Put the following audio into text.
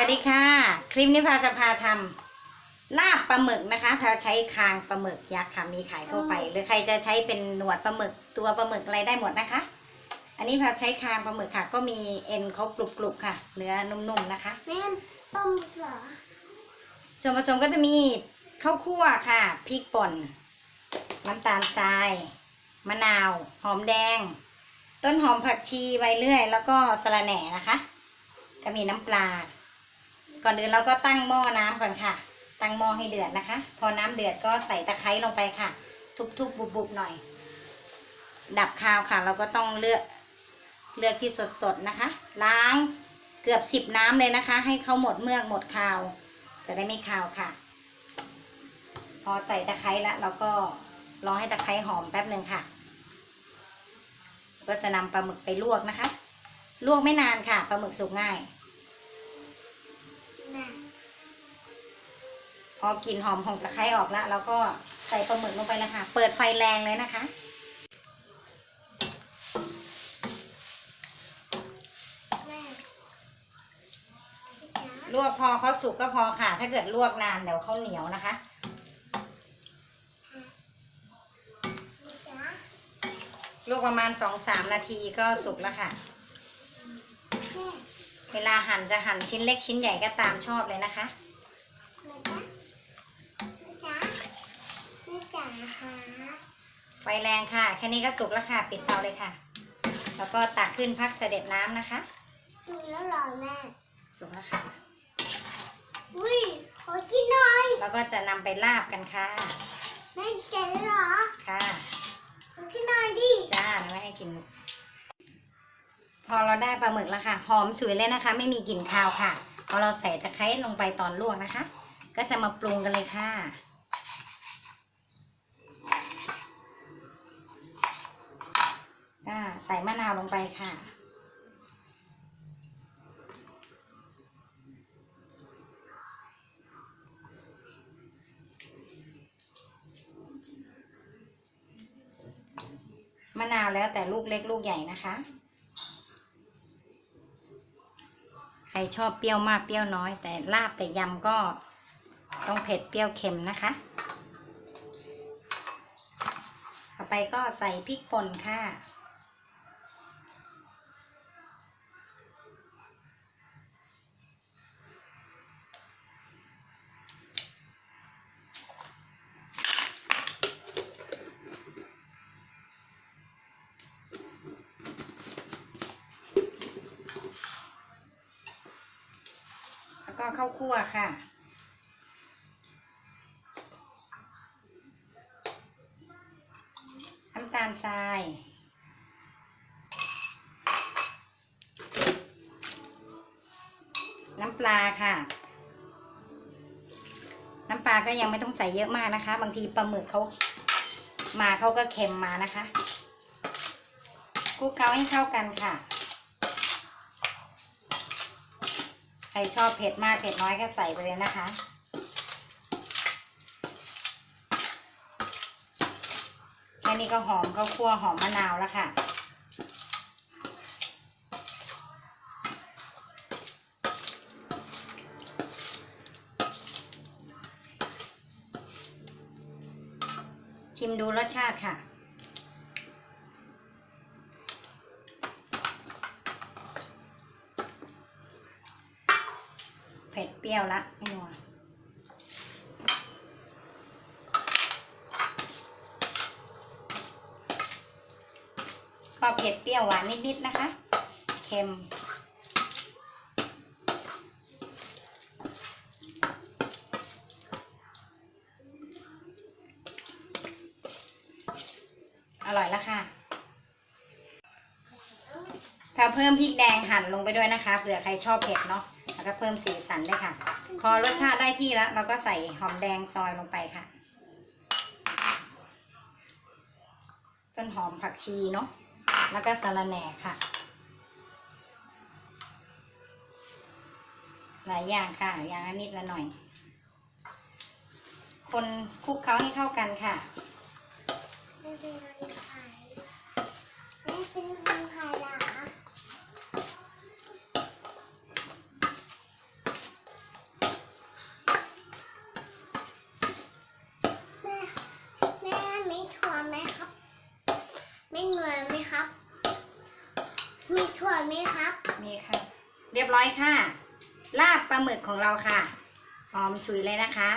ดีค่ะ คลิปนี้พาจะพาทำลาบปลาหมึกนะคะพาใช้คางปลาหมึกยักษ์ค่ะมีขายทั่วไป หรือใครจะใช้เป็นหนวดปลาหมึกตัวปลาหมึกอะไรได้หมดนะคะ อันนี้พาใช้คางปลาหมึกค่ะ ก็มีเอ็นเขากรุบๆค่ะ เนื้อนุ่มๆนะคะแม่ต้มเหรอส่วนผสมก็จะมีข้าวคั่วค่ะพริกป่นน้ำตาลทราย มะนาว หอมแดง ต้นหอมผักชีใบเลื่อย แล้วก็สะระแหน่นะคะ ก็มีน้ำปลา ก่อนอื่นเราก็ตั้งหม้อน้ำก่อนค่ะ ตั้งหม้อให้เดือดนะคะ พอน้ำเดือดก็ใส่ตะไคร้ลงไปค่ะ ทุบๆบุบๆหน่อย ดับคาวค่ะ เราก็ต้องเลือกเลือกที่สดๆนะคะ ล้างเกือบสิบน้ำเลยนะคะ ให้เขาหมดเมือกหมดคาว จะได้ไม่คาวค่ะ พอใส่ตะไคร้แล้วเราก็รอให้ตะไคร้หอมแป๊บหนึ่งค่ะ ก็จะนำปลาหมึกไปลวกนะคะ ลวกไม่นานค่ะปลาหมึกสุกง่าย พอกลิ่นหอมของตะไคร้ออกแล้วเราก็ใส่ปลาหมึกลงไปเลยค่ะ เปิดไฟแรงเลยนะคะ ลวกพอเขาสุกก็พอค่ะ ถ้าเกิดลวกนานเดี๋ยวเขาเหนียวนะคะ ลวกประมาณสองสามนาทีก็สุกแล้วค่ะ เวลาหั่นจะหั่นชิ้นเล็กชิ้นใหญ่ก็ตามชอบเลยนะคะ แม่จ๋าแม่จ๋าแม่ จ๋าค่ะไฟแรงค่ะ แค่นี้ก็สุกแล้วค่ะ ปิดเตาเลยค่ะ แล้วก็ตักขึ้นพักเสด็จน้ำนะคะสุกแล้วเหรอแม่ สุกแล้วค่ะ อุ้ยขอกินหน่อยแล้วก็จะนำไปลาบกันค่ะ แม่แกะแล้วเหรอค่ะ ขอกินหน่อยดิจ้าไม่ให้กินลูกพอเราได้ปลาหมึกแล้วค่ะ หอมสวยเลยนะคะ ไม่มีกลิ่นคาวค่ะ พอเราใส่ตะไคร้ลงไปตอนลวกนะคะ ก็จะมาปรุงกันเลยค่ะ ก็ใส่มะนาวลงไปค่ะ มะนาวแล้วแต่ลูกเล็กลูกใหญ่นะคะ ใครชอบเปรี้ยวมากเปรี้ยวน้อย แต่ลาบแต่ยำก็ต้องเผ็ดเปรี้ยวเค็มนะคะ ต่อไปก็ใส่พริกป่นค่ะ ก็ข้าวคั่วค่ะ น้ำตาลทราย น้ำปลาค่ะ น้ำปลาก็ยังไม่ต้องใส่เยอะมากนะคะ บางทีปลาหมึกเขามาเขาก็เค็มมานะคะคลุกเคล้าให้เข้ากันค่ะ ใครชอบเผ็ดมากเผ็ดน้อยก็ใส่ไปเลยนะคะ แค่นี้ก็หอมข้าวคั่วหอมมะนาวแล้วค่ะชิมดูรสชาติค่ะ เผ็ดเปรี้ยวละไม่นัวก็เผ็ดเปรี้ยวหวานนิดๆนะคะ เค็มอร่อยแล้วค่ะแพรเพิ่มพริกแดงหั่นลงไปด้วยนะคะเผื่อใครชอบเผ็ดเนาะ แล้วก็เพิ่มสีสันด้วยค่ะ พอรสชาติได้ที่แล้ว เราก็ใส่หอมแดงซอยลงไปค่ะ ต้นหอมผักชีเนาะ แล้วก็สะระแหน่ค่ะ หลายอย่างค่ะ อย่างละนิดละหน่อย คนคลุกเคล้าให้เข้ากันค่ะแม่เป็นคนขายแม่เป็นคนขายเห กไหครับ มีค่ะ เรียบร้อยค่ะ ลาบปลาหมึกของเราค่ะ หอมฉุยเลยนะคะ